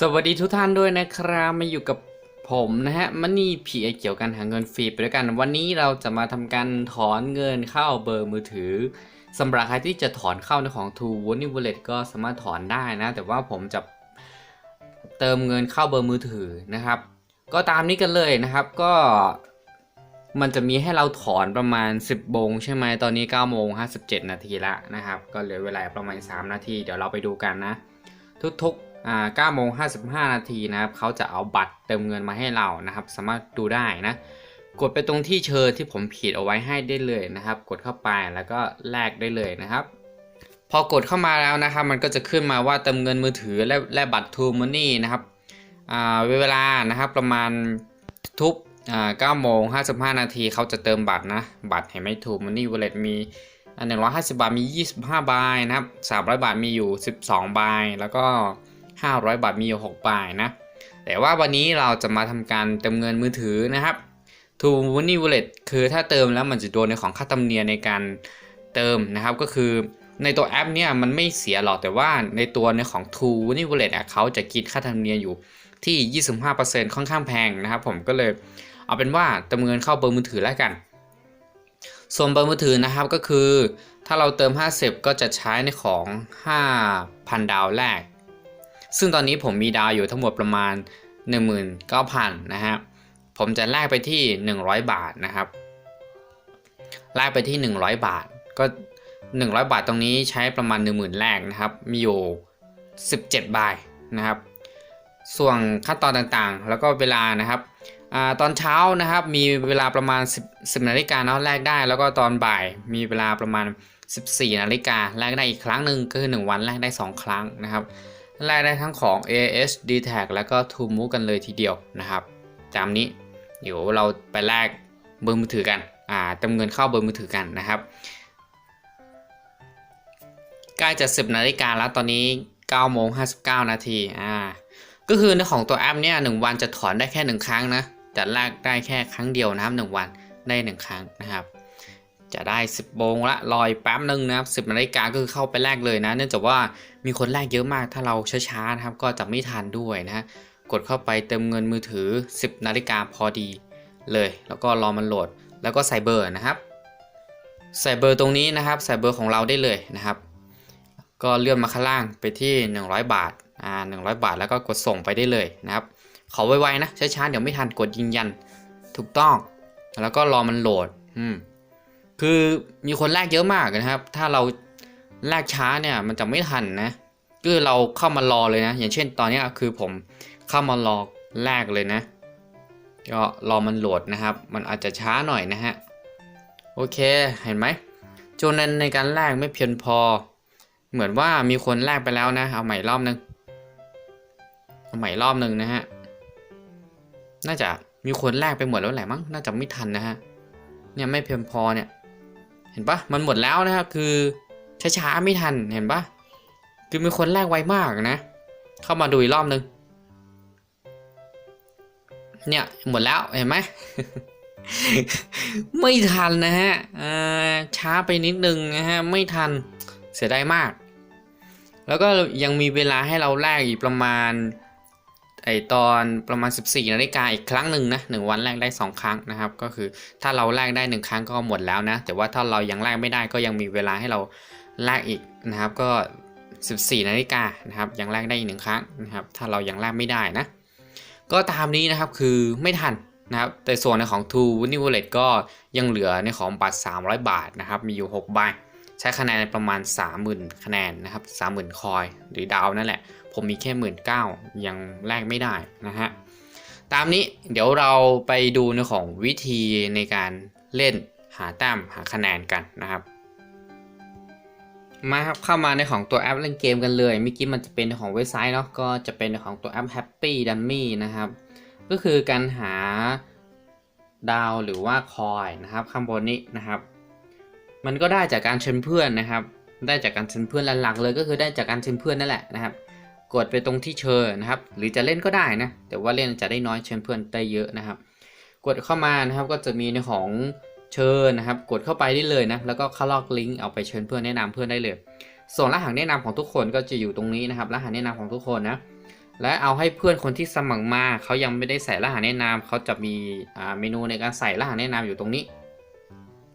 สวัสดีทุกท่านด้วยนะครับมาอยู่กับผมนะฮะมันนี่ผีเกี่ยวกันหาเงินฟรีไปด้วยกัน วันนี้เราจะมาทำการถอนเงินเข้าเบอร์มือถือสำหรับใครที่จะถอนเข้าในของ True w a l l e t Wallet ก็สามารถถอนได้นะ แต่ว่าผมจะเติมเงินเข้าเบอร์มือถือนะครับ ก็ตามนี้กันเลยนะครับก็มันจะมีให้เราถอนประมาณ 10โมงใช่ไหมตอนนี้9โมง57 นาทีละนะครับ ก็เหลือเวลาประมาณ 3 นาที เดี๋ยวเราไปดูกันนะ ทุกๆ 9โมง55 นาทีนะครับเขาจะเอาบัตรเติมเงินมาให้เรานะครับ สามารถดูได้นะ กดไปตรงที่เชิญที่ผมขีดเอาไว้ให้ได้เลยนะครับ กดเข้าไปแล้วก็แลกได้เลยนะครับ พอกดเข้ามาแล้วนะครับ มันก็จะขึ้นมาว่าเติมเงินมือถือและและบัตร True Money นะครับอ่าเวลานะครับประมาณทุกอ่า9โมง55 นาทีเขาจะเติมบัตรนะ บัตรเห็นไหม True Money Wallet มีอัน150 บาทมี 25ใบนะครับ 300 บาทมีอยู่ 12ใบแล้วก็ 500 บาทมีอยู่6ใบนะ แต่ว่าวันนี้เราจะมาทำการเติมเงินมือถือนะครับ True Money Wallet คือถ้าเติมแล้วมันจะโดนในของค่าธรรมเนียมในการเติมนะครับก็คือในตัวแอปเนี่ยมันไม่เสียหรอกแต่ว่าในตัวในของ True Money Wallet เขาจะคิดค่าธรรมเนียมอยู่ที่ 25%ค่อนข้างแพงนะครับ ผมก็เลยเอาเป็นว่าเติมเงินเข้าเบอร์มือถือแล้วกัน ส่วนเบอร์มือถือนะครับก็คือ ถ้าเราเติม 50 ก็จะใช้ในของ 5,000 ดาวแรก ซึ่งตอนนี้ผมมีดาวอยู่ทั้งหมดประมาณ 19,000นะฮะผมจะแลกไปที่ 100 บาทนะครับแลกไปที่ 100 บาท ก็ 100 บาทตรงนี้ใช้ประมาณ 10,000แรกนะครับ มีอยู่ 17ใบนะครับ ส่วนขั้นตอนต่างๆ แล้วก็เวลานะครับอตอนเช้านะครับมีเวลาประมาณ 10 10นาฬิกาเนาะแลกได้ แล้วก็ตอนบ่ายมีเวลาประมาณ 14นาฬิกาแลกได้อีกครั้งหนึ่งก็คือ 1 วันแลกได้ 2 ครั้งนะครับ แลกได้ทั้งของ AS d t a g แล้วก็ t o m o กันเลยทีเดียวนะครับตามนี้เดี๋ยวเราไปแลกเบอร์มือถือกันอ่าเติมเงินเข้าเบอร์มือถือกันนะครับใกล้จะ10นาฬิกาแล้วตอนนี้9โมง59 นาทีอ่าก็คือในของตัวแอปเนี่ยหวันจะถอนได้แค่หนึ่งครั้งนะแต่แลกได้แค่ครั้งเดียวนะครับหนึ่งวันได้หนึ่งครั้งนะครับ จะได้ 10โมงละรอยแป๊บหนึ่งนะครับ10นาฬิกาก็คือเข้าไปแลกเลยนะ เนื่องจากว่ามีคนแลกเยอะมากถ้าเราช้าๆนะครับก็จะไม่ทันด้วยนะฮะกดเข้าไปเติมเงินมือถือ 10นาฬิกาพอดีเลย แล้วก็รอมันโหลด แล้วก็ใส่เบอร์นะครับใส่เบอร์ตรงนี้นะครับใส่เบอร์ของเราได้เลยนะครับ ก็เลื่อนมาข้างล่างไปที่ 100 บาทอ่า100 บาทแล้วก็กดส่งไปได้เลยนะครับขอไวๆนะช้าๆเดี๋ยวไม่ทันกดยืนยัน ถูกต้อง แล้วก็รอมันโหลดอืม คือมีคนแลกเยอะมากนะครับ ถ้าเราแลกช้าเนี่ยมันจะไม่ทันนะคือเราเข้ามารอเลยนะ อย่างเช่นตอนนี้คือผมเข้ามารอแลกเลยนะก็รอมันโหลดนะครับ มันอาจจะช้าหน่อยนะฮะโอเคเห็นไหมจนเนนในการแลกไม่เพียงพอ เหมือนว่ามีคนแลกไปแล้วนะเอาใหม่รอบนึงเอาใหม่รอบนึงนะฮะน่าจะมีคนแลกไปหมดแล้วแหละมั้งน่าจะไม่ทันนะฮะเนี่ยไม่เพียงพอเนี่ย เห็นปะมันหมดแล้วนะครับคือช้าๆไม่ทันเห็นปะคือมีคนแลกไวมากนะ เข้ามาดูอีกรอบนึงเนี่ยหมดแล้วเห็นไหมไม่ทันนะฮะช้าไปนิดนึงนะฮะไม่ทันเสียดายมาก แล้วก็ยังมีเวลาให้เราแลกอีกประมาณ ไอตอนประมาณ 14นาฬิกาอีกครั้งหนึ่งนะหนึ่งวันแลกได้ 2 ครั้งนะครับ ก็คือถ้าเราแลกได้ 1 ครั้งก็หมดแล้วนะ แต่ว่าถ้าเรายังแลกไม่ได้ก็ยังมีเวลาให้เราแลกอีกนะครับ ก็ 14นาฬิกานะครับยังแลกได้อีกหนึ่งครั้งนะครับ ถ้าเรายังแลกไม่ได้นะ ก็ตามนี้นะครับคือไม่ทันนะครับแต่ส่วนในของ True w i n n i Wallet ก็ยังเหลือในของบัตร 300 บาทนะครับ มีอยู่ 6 ใบ ใช้คะแนนประมาณ 30,000 คะแนนนะครับ30,000 คอยหรือดาวนั่นแหละ ผมมีแค่ 19,000ยังแลกไม่ได้นะฮะตามนี้เดี๋ยวเราไปดูในของวิธีในการเล่นหาแต้มหาคะแนนกันนะครับ มาครับเข้ามาในของตัวแอปเล่นเกมกันเลยเมื่อกี้มันจะเป็นของเว็บไซต์เนาะก็จะเป็นในของตัวแอป Happy Dummy นะครับ ก็คือการหาดาวหรือว่าคอยนะครับข้างบนนี้นะครับ มันก็ได้จากการเชิญเพื่อนนะครับ ได้จากการเชิญเพื่อนหลักๆเลยก็คือได้จากการเชิญเพื่อนนั่นแหละนะครับ กดไปตรงที่เชิญนะครับ หรือจะเล่นก็ได้นะ แต่ว่าเล่นจะได้น้อยเชิญเพื่อนได้เยอะนะครับ กดเข้ามานะครับก็จะมีในของเชิญนะครับ กดเข้าไปได้เลยนะ แล้วก็เข้าลอกลิงก์เอาไปเชิญเพื่อนแนะนำเพื่อนได้เลย ส่วนรหัสแนะนำของทุกคนก็จะอยู่ตรงนี้นะครับ รหัสแนะนำของทุกคนนะและเอาให้เพื่อนคนที่สมัครมาเขายังไม่ได้ใส่รหัสแนะนำเขาจะมีเมนูในการใส่รหัสแนะนำอยู่ตรงนี้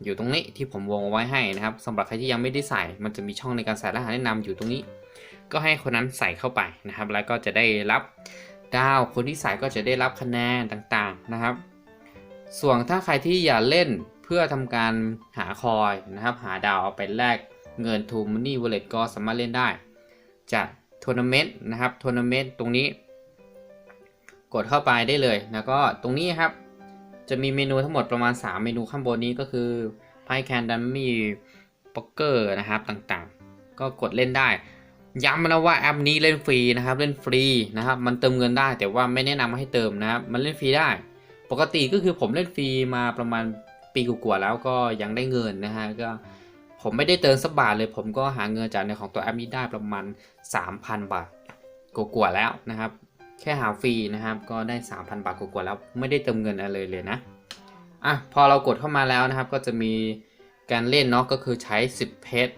อยู่ตรงนี้ที่ผมวงไว้ให้นะครับสำหรับใครที่ยังไม่ได้ใส่ มันจะมีช่องในการใส่รหัสแนะนำอยู่ตรงนี้ ก็ให้คนนั้นใส่เข้าไปนะครับ แล้วก็จะได้รับดาว คนที่ใส่ก็จะได้รับคะแนนต่างๆนะครับ ส่วนถ้าใครที่อยากเล่นเพื่อทำการหาคอยนะครับ หาดาวเอาไปแลกเงินทูมันนี่วอลเล็ตก็สามารถเล่นได้ จากทัวร์นาเมนต์นะครับทัวร์นาเมนต์ตรงนี้ กดเข้าไปได้เลย แล้วก็ตรงนี้ครับ จะมีเมนูทั้งหมดประมาณ 3 เมนูข้างบนนี้ก็คือไพ่แคนดัมมี่ป๊อกเกอร์นะครับต่างๆ ก็กดเล่นได้ ย้ำนะว่าแอปนี้เล่นฟรีนะครับเล่นฟรีนะครับ มันเติมเงินได้แต่ว่าไม่แนะนำให้เติมนะครับมันเล่นฟรีได้ ปกติก็คือผมเล่นฟรีมาประมาณปีกว่าแล้วก็ยังได้เงินนะฮะก็ผมไม่ได้เติมสักบาทเลย ผมก็หาเงินจากในของตัวแอปนี้ได้ประมาณ 3,000 บาทกว่าแล้วนะครับ แค่หาฟรีนะครับ ก็ได้ 3,000 บาทกว่าแล้วไม่ได้เติมเงินอะไรเลยนะอะพอเรากดเข้ามาแล้วนะครับ ก็จะมีการเล่นเนาะก็คือใช้ 10 เพชร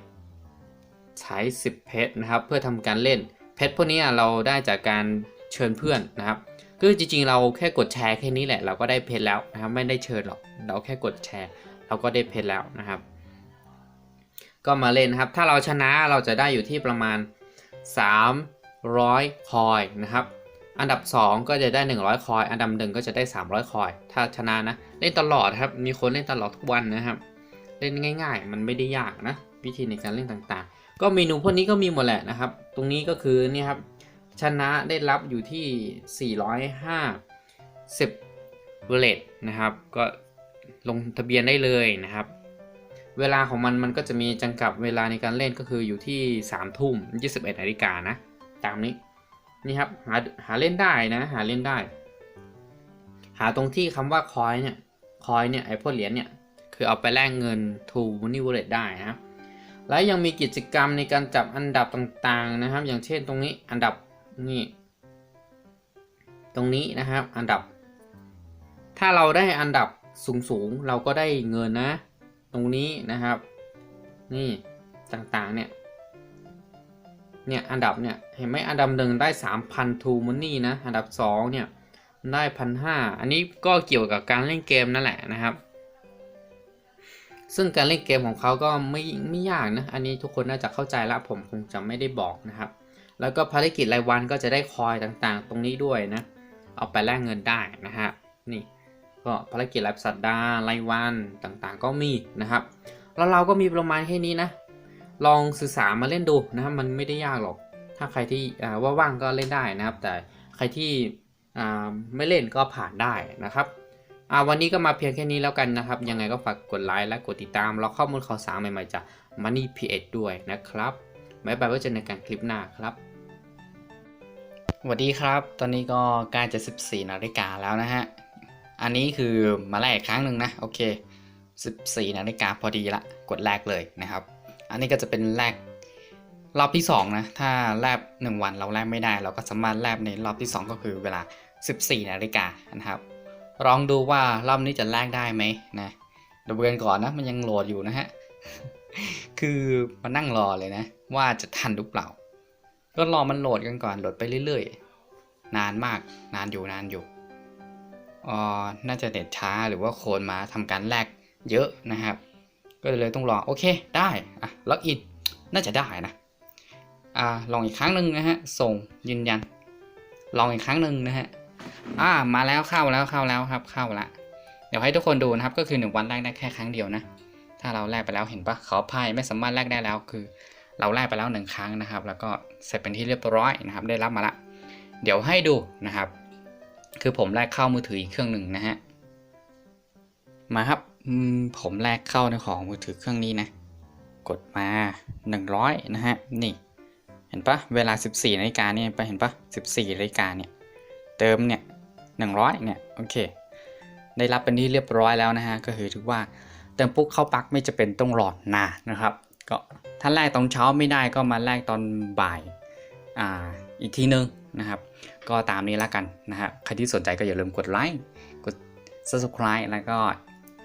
ใช้ 10 เพชรนะครับ เพื่อทำการเล่นเพชรพวกนี้เราได้จากการเชิญเพื่อนนะครับคือจริงๆ เราแค่กดแชร์แค่นี้แหละเราก็ได้เพชรแล้วนะครับ ไม่ได้เชิญหรอกเราแค่กดแชร์ เราก็ได้เพชรแล้วนะครับ ก็มาเล่นนะครับ ถ้าเราชนะเราจะได้อยู่ที่ประมาณ 300 คอยนะครับ อันดับ 2 ก็จะได้ 100 คอย อันดับหนึ่งก็จะได้ 300 คอย ถ้าชนะนะ เล่นตลอดครับ มีคนเล่นตลอดทุกวันนะครับ เล่นง่าย ๆ มันไม่ได้ยากนะ วิธีในการเล่นต่างๆ ก็เมนูพวกนี้ก็มีหมดแหละนะครับ ตรงนี้ก็คือนี่ครับ ชนะได้รับอยู่ที่ 450เวลตนะครับ ก็ลงทะเบียนได้เลยนะครับ เวลาของมันมันก็จะมีจำกัดเวลาในการเล่นก็คืออยู่ที่3ทุ่ม21นาฬิกานะ ตามนี้ นี่ครับหาหาเล่นได้นะ หาเล่นได้ หาตรงที่คำว่าคอยเนี่ยคอยเนี่ยไอ้พวกเหรียญเนี่ยคือเอาไปแลกเงิน to money wallet ได้นะและยังมีกิจกรรมในการจับอันดับต่างๆนะครับ อย่างเช่นตรงนี้อันดับนี่ตรงนี้นะครับอันดับ ถ้าเราได้อันดับสูงๆ เราก็ได้เงินนะ ตรงนี้นะครับ นี่ต่างๆเนี่ย เนี่ยอันดับเนี่ยเห็นไหมอันดับหนึ่งได้3,000ทูมันนี่นะอันดับ2เนี่ยได้พันห้าอันนี้ก็เกี่ยวกับการเล่นเกมนั่นแหละนะครับ ซึ่งการเล่นเกมของเขาก็ไม่ไม่ยากนะอันนี้ทุกคนน่าจะเข้าใจล้วผมคงจะไม่ได้บอกนะครับ แล้วก็ภารกิจรายวันก็จะได้คอยต่างๆ ตรงนี้ด้วยนะเอาไปแลกเงินได้นะฮะนี่ก็ภารกิจรายสัปดาห์รายวันต่างๆ ก็มีนะครับแล้วเราก็มีประมาณแค่นี้นะ ลองศึกษามาเล่นดูนะครับมันไม่ได้ยากหรอก ถ้าใครที่ว่าว่างก็เล่นได้นะครับ แต่ใครที่ไม่เล่นก็ผ่านได้นะครับวันนี้ก็มาเพียงแค่นี้แล้วกันนะครับ ยังไงก็ฝากกดไลค์และกดติดตามเราข้อมูลข่าวสารใหม่ๆจาก Money PH ด้วยนะครับบ๊ายบายไว้เจอกันในการคลิปหน้าครับสวัสดีครับ ตอนนี้ก็ใกล้จะ 14นาฬิกาแล้วนะฮะ อันนี้คือมาแลกครั้งหนึ่งนะ โอเค 14นาฬิกาพอดีละ กดแลกเลยนะครับ อันนี้ก็จะเป็นแลกรอบที่2นะถ้าแลบ 1 วันเราแลกไม่ได้ เราก็สามารถแลบในรอบที่ 2 ก็คือเวลา 14นาฬิกานะครับลองดูว่ารอบนี้จะแลกได้ไหมนะเดูกันก่อนนะมันยังโหลดอยู่นะฮะคือมานั่งรอเลยนะ ว่าจะทันหรือเปล่า ก็รอมันโหลดกันก่อนโหลดไปเรื่อยๆ นานมากนานอยู่นานอยู่อ๋อน่าจะเน็ตช้าหรือว่าโคนมาทำการแลกเยอะนะครับ ก็เลยต้องรอโอเคได้อะล็อกอินน่าจะได้นะอ่าลองอีกครั้งหนึ่งนะฮะส่งยืนยัน ลองอีกครั้งหนึ่งนะฮะอ่ามาแล้วเข้าแล้วเข้าแล้วครับเข้าละเดี๋ยวให้ทุกคนดูนะครับก็คือ 1 วันแรกได้แค่ครั้งเดียวนะถ้าเราแลกไปแล้วเห็นปะขออภัยไม่สามารถแลกได้แล้วคือ เราแลกไปแล้วหนึ่งครั้งนะครับ แล้วก็เสร็จเป็นที่เรียบร้อยนะครับ ได้รับมาละ เดี๋ยวให้ดูนะครับ คือผมแลกเข้ามือถืออีกเครื่องหนึ่งนะฮะ มาครับผมแลกเข้าในของมือถือเครื่องนี้นะ กดมา 100 นะฮะ นี่ เห็นปะเวลา 14นาฬิกาเนี่ยไปเห็นปะ14นาฬิกาเนี่ย เติมเนี่ย 100 เนี่ย โอเค ได้รับเป็นที่เรียบร้อยแล้วนะฮะ ก็คือถือว่าเติมปุ๊บเข้าปลั๊กไม่จะเป็นต้องรอนานนะครับ ก็ถ้าแรกตอนเช้าไม่ได้ก็มาแรกตอนบ่ายอ่าอีกทีนึงนะครับ ก็ตามนี้แล้วกันนะครับใครที่สนใจก็อย่าลืมกดไลค์ กด subscribe แล้วก็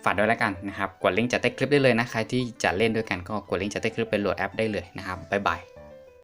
ฝากด้วยแล้วกันนะครับ กดลิงก์จากใต้คลิปได้เลยนะ ใครที่จะเล่นด้วยกันก็กดลิงก์จากใต้คลิปไปโหลดแอปได้เลยนะครับบ๊ายบาย